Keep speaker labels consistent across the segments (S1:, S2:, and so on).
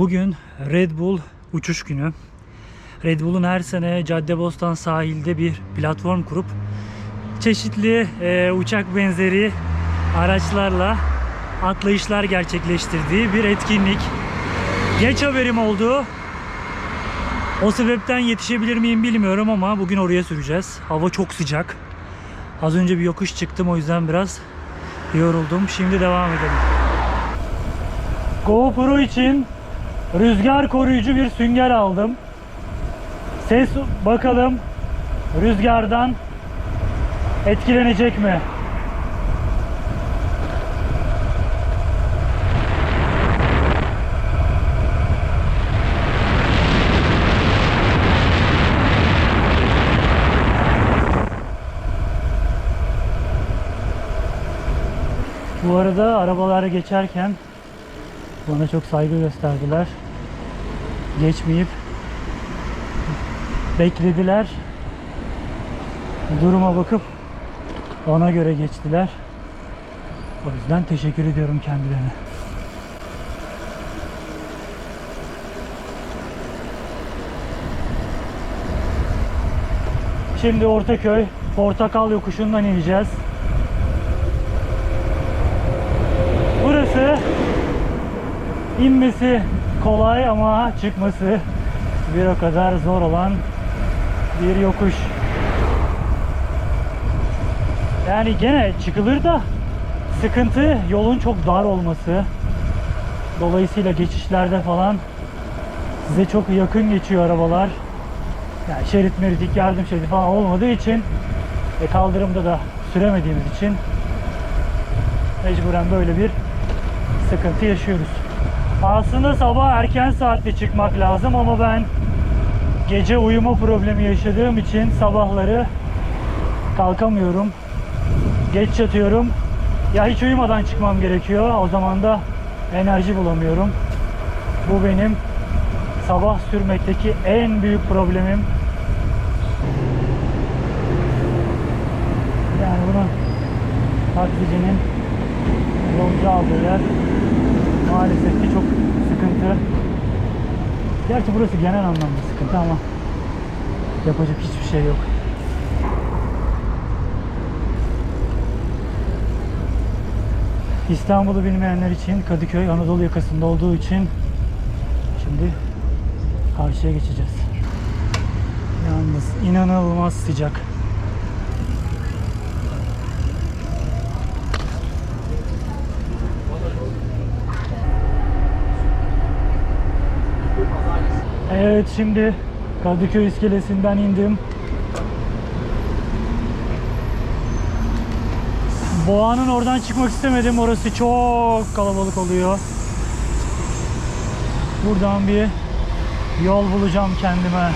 S1: Bugün Red Bull uçuş günü. Red Bull'un her sene Caddebostan sahilde bir platform kurup çeşitli e, uçak benzeri araçlarla atlayışlar gerçekleştirdiği bir etkinlik. Geç haberim oldu. O sebepten yetişebilir miyim bilmiyorum ama bugün oraya süreceğiz. Hava çok sıcak. Az önce bir yokuş çıktım o yüzden biraz yoruldum. Şimdi devam edelim. GoPro için rüzgar koruyucu bir sünger aldım. Ses bakalım rüzgardan etkilenecek mi? Bu arada arabalar geçerken bana çok saygı gösterdiler. Geçmeyip beklediler. Duruma bakıp ona göre geçtiler. O yüzden teşekkür ediyorum kendilerine. Şimdi Ortaköy Portakal yokuşundan ineceğiz. Burası inmesi kolay ama çıkması bir o kadar zor olan bir yokuş. Yani gene çıkılır da sıkıntı yolun çok dar olması. Dolayısıyla geçişlerde falan size çok yakın geçiyor arabalar. Yani şerit meridik yardım şeridi falan olmadığı için ve kaldırımda da süremediğimiz için mecburen böyle bir sıkıntı yaşıyoruz. Aslında sabah erken saatte çıkmak lazım ama ben gece uyuma problemi yaşadığım için sabahları kalkamıyorum. Geç yatıyorum. Ya hiç uyumadan çıkmam gerekiyor. O zaman da enerji bulamıyorum. Bu benim sabah sürmekteki en büyük problemim. Yani bunu taksicinin yolcu aldığı yer maalesef ki çok sıkıntı. Gerçi burası genel anlamda sıkıntı ama yapacak hiçbir şey yok. İstanbul'u bilmeyenler için Kadıköy Anadolu yakasında olduğu için şimdi karşıya geçeceğiz. Yalnız inanılmaz sıcak. Evet şimdi Kadıköy iskelesinden indim. Boğa'nın oradan çıkmak istemedim. Orası çok kalabalık oluyor. Buradan bir yol bulacağım kendime.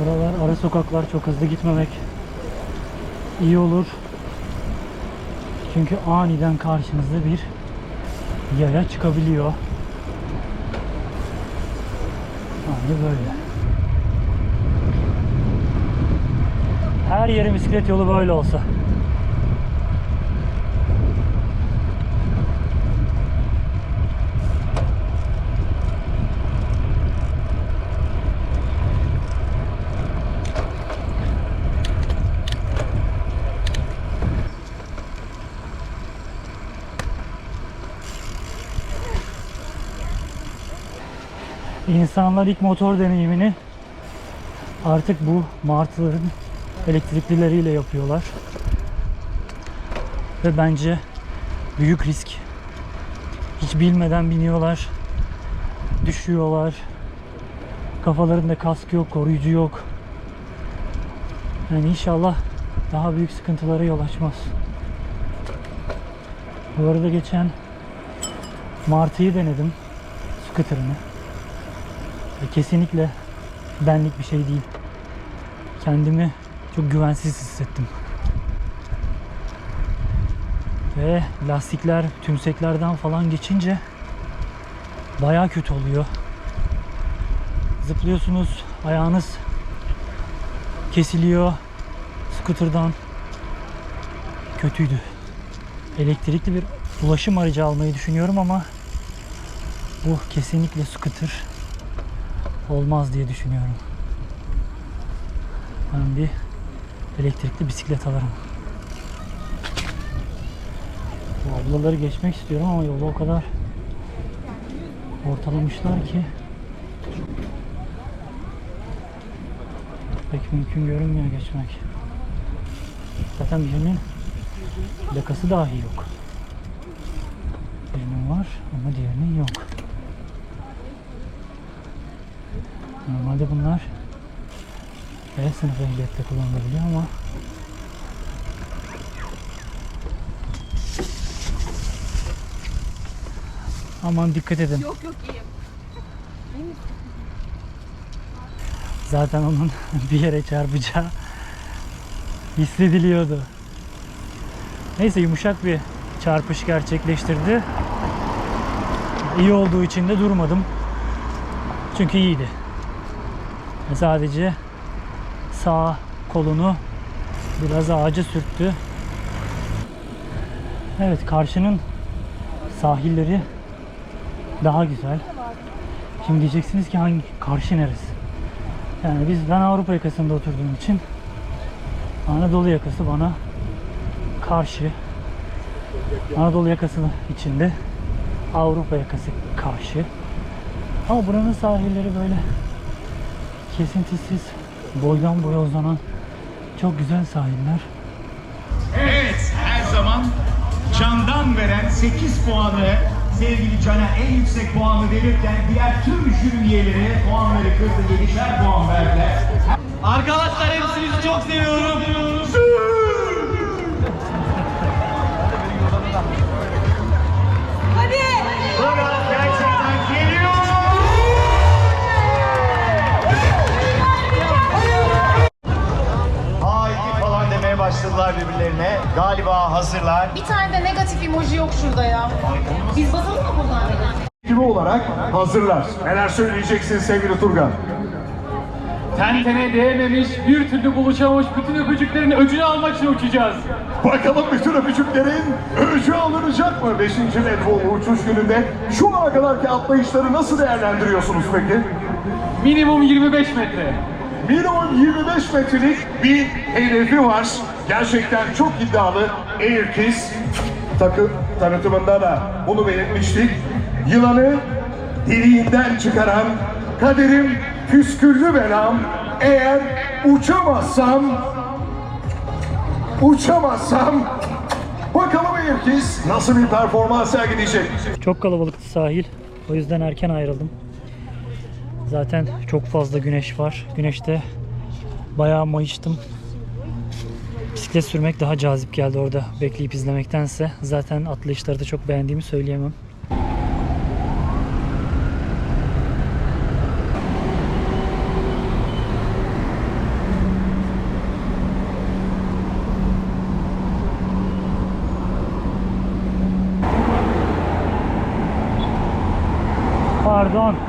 S1: Buralar ara sokaklar çok hızlı gitmemek iyi olur. Çünkü aniden karşınızda bir yaya çıkabiliyor. Aynı böyle. Her yeri bisiklet yolu böyle olsa. İnsanlar ilk motor deneyimini artık bu martıların elektriklileriyle yapıyorlar. Ve bence büyük risk. Hiç bilmeden biniyorlar. Düşüyorlar. Kafalarında kask yok, koruyucu yok. Yani inşallah daha büyük sıkıntılara yol açmaz. Bu arada geçen Martı'yı denedim. Scooter'ını. Ve kesinlikle benlik bir şey değil. Kendimi çok güvensiz hissettim. Ve lastikler tümseklerden falan geçince baya kötü oluyor. Zıplıyorsunuz, ayağınız kesiliyor. Scooter'dan kötüydü. Elektrikli bir ulaşım aracı almayı düşünüyorum ama bu kesinlikle scooter olmaz diye düşünüyorum. Ben bir elektrikli bisiklet alırım. Bu ablaları geçmek istiyorum ama yolu o kadar ortalamışlar ki pek mümkün görünmüyor geçmek. Zaten birinin plakası dahi yok. Birinin var ama diğerinin yok. Normalde bunlar B sınıf ehliyette kullanılabiliyor ama Aman dikkat edin.
S2: Yok yok iyiyim.
S1: Zaten onun bir yere çarpacağı hissediliyordu. Neyse yumuşak bir çarpış gerçekleştirdi. İyi olduğu için de durmadım. Çünkü iyiydi. Sadece sağ kolunu biraz ağaca sürttü. Evet karşının sahilleri daha güzel. Şimdi diyeceksiniz ki hangi karşı neresi? Yani biz ben Avrupa yakasında oturduğum için Anadolu yakası bana karşı. Anadolu yakası içinde Avrupa yakası karşı. Ama buranın sahilleri böyle kesintisiz, boydan boya uzanan çok güzel sahiller.
S3: Evet, her zaman Can'dan veren 8 puanı sevgili Can'a en yüksek puanı verirken diğer tüm jüri üyeleri puanları kırdı, 7'şer puan verdiler.
S4: Arkadaşlar hepsinizi çok seviyorum.
S3: Hazırlar.
S5: Neler söyleyeceksin sevgili Turgan?
S4: Ten tene değmemiş, bir türlü buluşamamış bütün öpücüklerin öcünü almak için uçacağız.
S5: Bakalım bütün öpücüklerin öcü alınacak mı 5. Red Bull uçuş gününde? Şu ana kadarki atlayışları nasıl değerlendiriyorsunuz peki?
S4: Minimum 25 metre.
S5: Minimum 25 metrelik bir hedefi var. Gerçekten çok iddialı Air Kiss takım tanıtımında da bunu belirtmiştik. Yılanı deliğinden çıkaran kaderim püsküllü belam eğer uçamazsam uçamazsam bakalım Kiss nasıl bir performans sergileyecek.
S1: Çok kalabalıktı sahil. O yüzden erken ayrıldım. Zaten çok fazla güneş var. Güneşte bayağı mayıştım. Bisiklet sürmek daha cazip geldi orada bekleyip izlemektense. Zaten atlayışları da çok beğendiğimi söyleyemem. on.